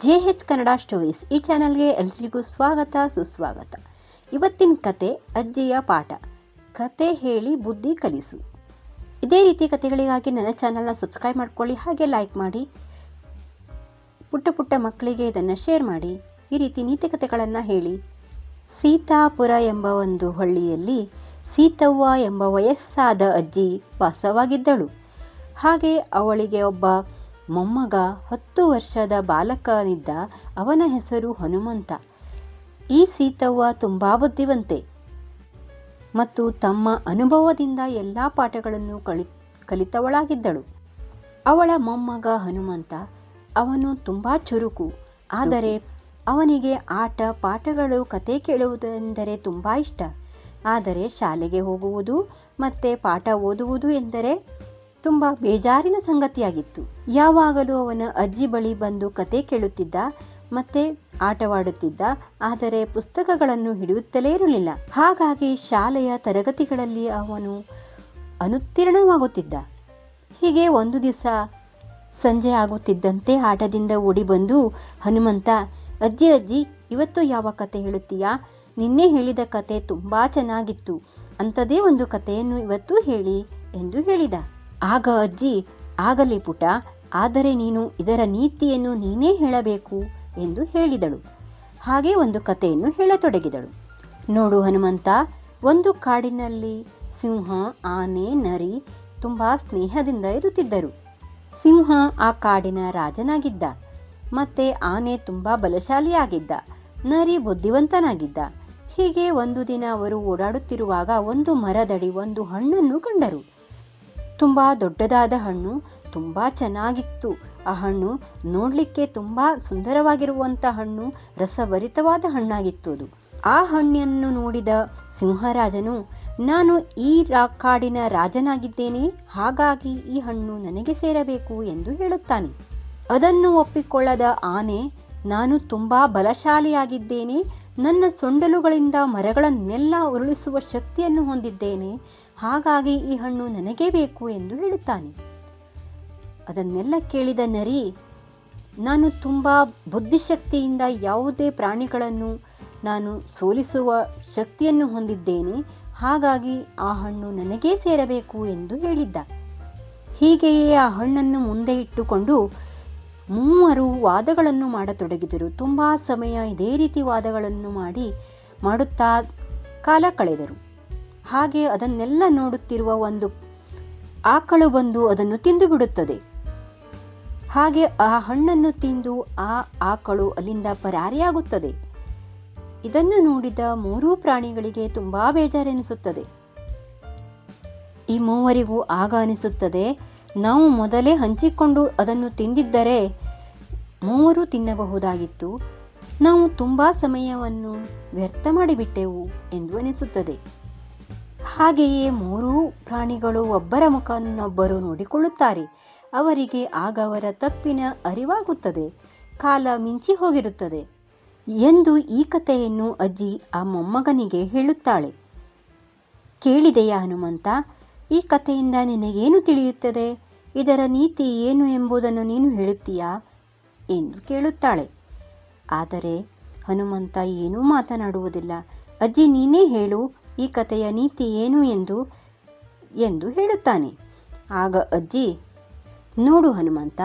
J ಹೆಚ್ Kannada stories. ಈ ಚಾನಲ್ಗೆ ಎಲ್ರಿಗೂ ಸ್ವಾಗತ, ಸುಸ್ವಾಗತ. ಇವತ್ತಿನ ಕತೆ ಅಜ್ಜಿಯ ಪಾಠ. ಕತೆ ಹೇಳಿ ಬುದ್ಧಿ ಕಲಿಸು. ಇದೇ ರೀತಿ ಕತೆಗಳಿಗಾಗಿ ನನ್ನ ಚಾನಲ್ನ ಸಬ್ಸ್ಕ್ರೈಬ್ ಮಾಡ್ಕೊಳ್ಳಿ, ಹಾಗೆ ಲೈಕ್ ಮಾಡಿ. ಪುಟ್ಟ ಪುಟ್ಟ ಮಕ್ಕಳಿಗೆ ಇದನ್ನು ಶೇರ್ ಮಾಡಿ. ಈ ರೀತಿ ನೀತಿ ಕತೆಗಳನ್ನು ಹೇಳಿ. ಸೀತಾಪುರ ಎಂಬ ಒಂದು ಹಳ್ಳಿಯಲ್ಲಿ ಸೀತವ್ವ ಎಂಬ ವಯಸ್ಸಾದ ಅಜ್ಜಿ ವಾಸವಾಗಿದ್ದಳು. ಹಾಗೆ ಅವಳಿಗೆ ಒಬ್ಬ ಮೊಮ್ಮಗ ಹತ್ತು ವರ್ಷದ ಬಾಲಕನಿದ್ದ ಅವನ ಹೆಸರು ಹನುಮಂತ. ಈ ಸೀತವ್ವ ತುಂಬ ಬುದ್ಧಿವಂತೆ. ಮತ್ತು ತಮ್ಮ ಅನುಭವದಿಂದ ಎಲ್ಲ ಪಾಠಗಳನ್ನು ಕಲಿ ಕಲಿತವಳಾಗಿದ್ದಳು. ಅವಳ ಮೊಮ್ಮಗ ಹನುಮಂತ ಅವನು ತುಂಬ ಚುರುಕು. ಆದರೆ ಅವನಿಗೆ ಆಟ, ಪಾಠಗಳು, ಕತೆ ಕೇಳುವುದೆಂದರೆ ತುಂಬ ಇಷ್ಟ. ಆದರೆ ಶಾಲೆಗೆ ಹೋಗುವುದು ಮತ್ತು ಪಾಠ ಓದುವುದು ಎಂದರೆ ತುಂಬ ಬೇಜಾರಿನ ಸಂಗತಿಯಾಗಿತ್ತು. ಯಾವಾಗಲೂ ಅವನ ಅಜ್ಜಿ ಬಳಿ ಬಂದು ಕತೆ ಕೇಳುತ್ತಿದ್ದ, ಮತ್ತೆ ಆಟವಾಡುತ್ತಿದ್ದ, ಆದರೆ ಪುಸ್ತಕಗಳನ್ನು ಹಿಡಿಯುತ್ತಲೇ ಇರಲಿಲ್ಲ. ಹಾಗಾಗಿ ಶಾಲೆಯ ತರಗತಿಗಳಲ್ಲಿ ಅವನು ಅನುತ್ತೀರ್ಣವಾಗುತ್ತಿದ್ದ. ಹೀಗೆ ಒಂದು ದಿವಸ ಸಂಜೆ ಆಗುತ್ತಿದ್ದಂತೆ ಆಟದಿಂದ ಓಡಿ ಬಂದು, ಹನುಮಂತ, ಅಜ್ಜಿ ಅಜ್ಜಿ, ಇವತ್ತು ಯಾವ ಕತೆ ಹೇಳುತ್ತೀಯಾ? ನಿನ್ನೆ ಹೇಳಿದ ಕತೆ ತುಂಬ ಚೆನ್ನಾಗಿತ್ತು. ಅಂಥದೇ ಒಂದು ಕಥೆಯನ್ನು ಇವತ್ತು ಹೇಳಿ ಎಂದು ಹೇಳಿದ. ಆಗ ಅಜ್ಜಿ, ಆಗಲಿ ಪುಟ ಆದರೆ ನೀನು ಇದರ ನೀತಿಯನ್ನು ನೀನೇ ಹೇಳಬೇಕು ಎಂದು ಹೇಳಿದಳು. ಹಾಗೆ ಒಂದು ಕಥೆಯನ್ನು ಹೇಳತೊಡಗಿದಳು. ನೋಡು ಹನುಮಂತ, ಒಂದು ಕಾಡಿನಲ್ಲಿ ಸಿಂಹ, ಆನೆ, ನರಿ ತುಂಬ ಸ್ನೇಹದಿಂದ ಇರುತ್ತಿದ್ದರು. ಸಿಂಹ ಆ ಕಾಡಿನ ರಾಜನಾಗಿದ್ದ, ಮತ್ತೆ ಆನೆ ತುಂಬ ಬಲಶಾಲಿಯಾಗಿದ್ದ, ನರಿ ಬುದ್ಧಿವಂತನಾಗಿದ್ದ. ಹೀಗೆ ಒಂದು ದಿನ ಅವರು ಓಡಾಡುತ್ತಿರುವಾಗ ಒಂದು ಮರದಡಿ ಒಂದು ಹಣ್ಣನ್ನು ಕಂಡರು. ತುಂಬ ದೊಡ್ಡದಾದ ಹಣ್ಣು, ತುಂಬ ಚೆನ್ನಾಗಿತ್ತು. ಆ ಹಣ್ಣು ನೋಡಲಿಕ್ಕೆ ತುಂಬ ಸುಂದರವಾಗಿರುವಂಥ ಹಣ್ಣು, ರಸಭರಿತವಾದ ಹಣ್ಣಾಗಿತ್ತು ಅದು. ಆ ಹಣ್ಣನ್ನು ನೋಡಿದ ಸಿಂಹರಾಜನು, ನಾನು ಈ ರಾ, ಕಾಡಿನ ರಾಜನಾಗಿದ್ದೇನೆ, ಹಾಗಾಗಿ ಈ ಹಣ್ಣು ನನಗೆ ಸೇರಬೇಕು ಎಂದು ಹೇಳುತ್ತಾನೆ. ಅದನ್ನು ಒಪ್ಪಿಕೊಳ್ಳದ ಆನೆ, ನಾನು ತುಂಬ ಬಲಶಾಲಿಯಾಗಿದ್ದೇನೆ, ನನ್ನ ಸೊಂಡಲುಗಳಿಂದ ಮರಗಳನ್ನೆಲ್ಲ ಉರುಳಿಸುವ ಶಕ್ತಿಯನ್ನು ಹೊಂದಿದ್ದೇನೆ ಹಾಗಾಗಿ ಈ ಹಣ್ಣು ನನಗೇ ಬೇಕು ಎಂದು ಹೇಳುತ್ತಾನೆ. ಅದನ್ನೆಲ್ಲ ಕೇಳಿದ ನರಿ, ನಾನು ತುಂಬ ಬುದ್ಧಿಶಕ್ತಿಯಿಂದ ಯಾವುದೇ ಪ್ರಾಣಿಗಳನ್ನು ನಾನು ಸೋಲಿಸುವ ಶಕ್ತಿಯನ್ನು ಹೊಂದಿದ್ದೇನೆ, ಹಾಗಾಗಿ ಆ ಹಣ್ಣು ನನಗೇ ಸೇರಬೇಕು ಎಂದು ಹೇಳಿದ್ದ. ಹೀಗೆಯೇ ಆ ಹಣ್ಣನ್ನು ಮುಂದೆ ಇಟ್ಟುಕೊಂಡು ಮೂವರು ವಾದಗಳನ್ನು ಮಾಡತೊಡಗಿದರು. ತುಂಬ ಸಮಯ ಇದೇ ರೀತಿ ವಾದಗಳನ್ನು ಮಾಡಿ, ಮಾಡುತ್ತಾ ಕಾಲ ಕಳೆದರು. ಹಾಗೆ ಅದನ್ನೆಲ್ಲ ನೋಡುತ್ತಿರುವ ಒಂದು ಆಕಳು ಬಂದು ಅದನ್ನು ತಿಂದು ಬಿಡುತ್ತದೆ. ಹಾಗೆ ಆ ಹಣ್ಣನ್ನು ತಿಂದು ಆ ಆಕಳು ಅಲ್ಲಿಂದ ಪರಾರಿಯಾಗುತ್ತದೆ. ಇದನ್ನು ನೋಡಿದ ಮೂರೂ ಪ್ರಾಣಿಗಳಿಗೆ ತುಂಬಾ ಬೇಜಾರೆನಿಸುತ್ತದೆ. ಈ ಮೂವರಿಗೂ ಆಗ ಅನಿಸುತ್ತದೆ ನಾವು ಮೊದಲೇ ಹಂಚಿಕೊಂಡು ಅದನ್ನು ತಿಂದಿದ್ದರೆ ಮೂವರು ತಿನ್ನಬಹುದಾಗಿತ್ತು. ನಾವು ತುಂಬ ಸಮಯವನ್ನು ವ್ಯರ್ಥ ಮಾಡಿಬಿಟ್ಟೆವು ಎಂದು ಅನಿಸುತ್ತದೆ. ಹಾಗೆಯೇ ಮೂರೂ ಪ್ರಾಣಿಗಳು ಒಬ್ಬರ ಮುಖವನ್ನೊಬ್ಬರು ನೋಡಿಕೊಳ್ಳುತ್ತಾರೆ. ಅವರಿಗೆ ಆಗ ಅವರ ತಪ್ಪಿನ ಅರಿವಾಗುತ್ತದೆ. ಕಾಲ ಮಿಂಚಿ ಹೋಗಿರುತ್ತದೆ ಎಂದು ಈ ಕಥೆಯನ್ನು ಅಜ್ಜಿ ಆ ಮೊಮ್ಮಗನಿಗೆ ಹೇಳುತ್ತಾಳೆ. ಕೇಳಿದೆಯಾ ಹನುಮಂತ, ಈ ಕಥೆಯಿಂದ ನಿನಗೇನು ತಿಳಿಯುತ್ತದೆ? ಇದರ ನೀತಿ ಏನು ಎಂಬುದನ್ನು ನೀನು ಹೇಳುತ್ತೀಯಾ? ಎಂದು ಕೇಳುತ್ತಾಳೆ. ಆದರೆ ಹನುಮಂತ ಏನೂ ಮಾತನಾಡುವುದಿಲ್ಲ. ಅಜ್ಜಿ ನೀನೇ ಹೇಳು ಈ ಕಥೆಯ ನೀತಿ ಏನು ಎಂದು ಎಂದು ಹೇಳುತ್ತಾನೆ. ಆಗ ಅಜ್ಜಿ, ನೋಡು ಹನುಮಂತ,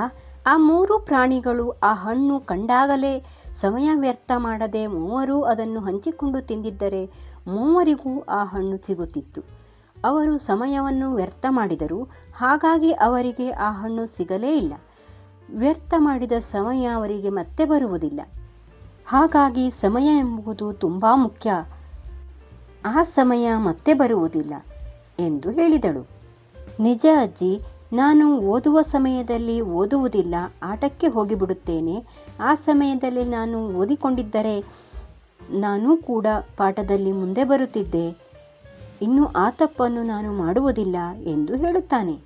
ಆ ಮೂರು ಪ್ರಾಣಿಗಳು ಆ ಹಣ್ಣು ಕಂಡಾಗಲೇ ಸಮಯ ವ್ಯರ್ಥ ಮಾಡದೆ ಮೂವರು ಅದನ್ನು ಹಂಚಿಕೊಂಡು ತಿಂದಿದ್ದರೆ ಮೂವರಿಗೂ ಆ ಹಣ್ಣು ಸಿಗುತ್ತಿತ್ತು. ಅವರು ಸಮಯವನ್ನು ವ್ಯರ್ಥ ಮಾಡಿದರು ಹಾಗಾಗಿ ಅವರಿಗೆ ಆ ಹಣ್ಣು ಸಿಗಲೇ ಇಲ್ಲ. ವ್ಯರ್ಥ ಮಾಡಿದ ಸಮಯ ಅವರಿಗೆ ಮತ್ತೆ ಬರುವುದಿಲ್ಲ. ಹಾಗಾಗಿ ಸಮಯ ಎಂಬುದು ತುಂಬ ಮುಖ್ಯ. ಆ ಸಮಯ ಮತ್ತೆ ಬರುವುದಿಲ್ಲ ಎಂದು ಹೇಳಿದಳು. ನಿಜ ಅಜ್ಜಿ, ನಾನು ಓದುವ ಸಮಯದಲ್ಲಿ ಓದುವುದಿಲ್ಲ, ಆಟಕ್ಕೆ ಹೋಗಿಬಿಡುತ್ತೇನೆ. ಆ ಸಮಯದಲ್ಲಿ ನಾನು ಓದಿಕೊಂಡಿದ್ದರೆ ನಾನು ಕೂಡ ಪಾಠದಲ್ಲಿ ಮುಂದೆ ಬರುತ್ತಿದ್ದೆ. ಇನ್ನು ಆ ತಪ್ಪನ್ನು ನಾನು ಮಾಡುವುದಿಲ್ಲ ಎಂದು ಹೇಳುತ್ತಾನೆ.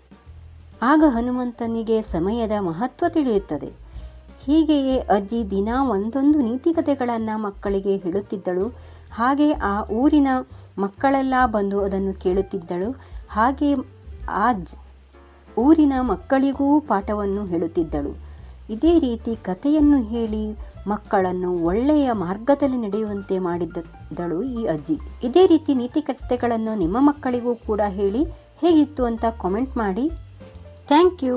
ಆಗ ಹನುಮಂತನಿಗೆ ಸಮಯದ ಮಹತ್ವ ತಿಳಿಯುತ್ತದೆ. ಹೀಗೆಯೇ ಅಜ್ಜಿ ದಿನ ಒಂದೊಂದು ನೀತಿಕತೆಗಳನ್ನು ಮಕ್ಕಳಿಗೆ ಹೇಳುತ್ತಿದ್ದಳು. ಹಾಗೆ ಆ ಊರಿನ ಮಕ್ಕಳೆಲ್ಲ ಬಂದು ಅದನ್ನು ಕೇಳುತ್ತಿದ್ದಳು. ಹಾಗೆ ಆ ಊರಿನ ಮಕ್ಕಳಿಗೂ ಪಾಠವನ್ನು ಹೇಳುತ್ತಿದ್ದಳು. ಇದೇ ರೀತಿ ಕಥೆಯನ್ನು ಹೇಳಿ ಮಕ್ಕಳನ್ನು ಒಳ್ಳೆಯ ಮಾರ್ಗದಲ್ಲಿ ನಡೆಯುವಂತೆ ಮಾಡಿದ್ದಳು ಈ ಅಜ್ಜಿ. ಇದೇ ರೀತಿ ನೀತಿ ಕಥೆಗಳನ್ನು ನಿಮ್ಮ ಮಕ್ಕಳಿಗೂ ಕೂಡ ಹೇಳಿ ಹೇಗಿತ್ತು ಅಂತ ಕಾಮೆಂಟ್ ಮಾಡಿ. Thank you